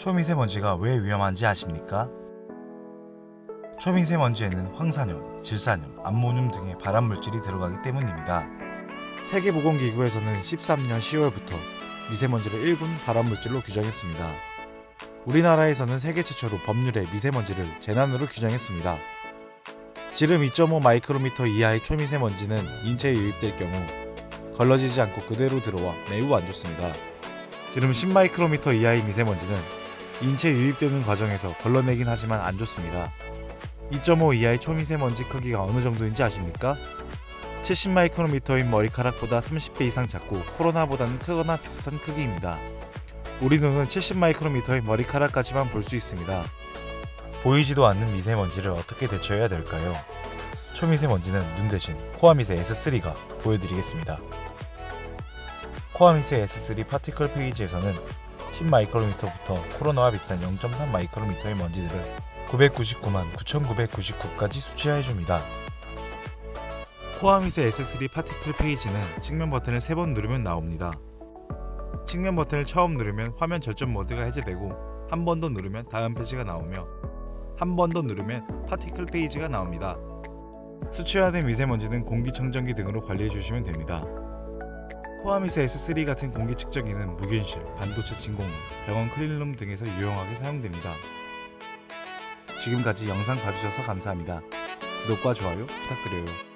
초미세먼지가 왜 위험한지 아십니까? 초미세먼지에는 황산염, 질산염, 암모늄 등의 발암 물질이 들어가기 때문입니다. 세계보건기구에서는 13년 10월부터 미세먼지를 1군 발암 물질로 규정했습니다. 우리나라에서는 세계 최초로 법률에 미세먼지를 재난으로 규정했습니다. 지름 2.5 마이크로미터 이하의 초미세먼지는 인체에 유입될 경우 걸러지지 않고 그대로 들어와 매우 안 좋습니다. 지름 10 마이크로미터 이하의 미세먼지는 인체에 유입되는 과정에서 걸러내긴 하지만 안 좋습니다. 2.5 이하의 초미세먼지 크기가 어느 정도인지 아십니까? 70 마이크로미터인 머리카락보다 30배 이상 작고 코로나보다는 크거나 비슷한 크기입니다. 우리 눈은 70 마이크로미터의 머리카락까지만 볼 수 있습니다. 보이지도 않는 미세먼지를 어떻게 대처해야 될까요? 초미세먼지는 눈 대신 코아미세 S3가 보여드리겠습니다. 코아미세 S3 파티클 페이지에서는 10 마이크로미터부터 코로나와 비슷한 0.3 마이크로미터의 먼지들을 999만 9,999까지 수치하해 줍니다. 코아미세 S3 파티클 페이지는 측면 버튼을 3번 누르면 나옵니다. 측면 버튼을 처음 누르면 화면 절전 모드가 해제되고 한 번 더 누르면 다음 페이지가 나오며 한 번 더 누르면 파티클 페이지가 나옵니다. 수치화된 미세먼지는 공기청정기 등으로 관리해 주시면 됩니다. 코아미스 S3 같은 공기 측정기는 무균실, 반도체 진공로, 병원 클린룸 등에서 유용하게 사용됩니다. 지금까지 영상 봐주셔서 감사합니다. 구독과 좋아요 부탁드려요.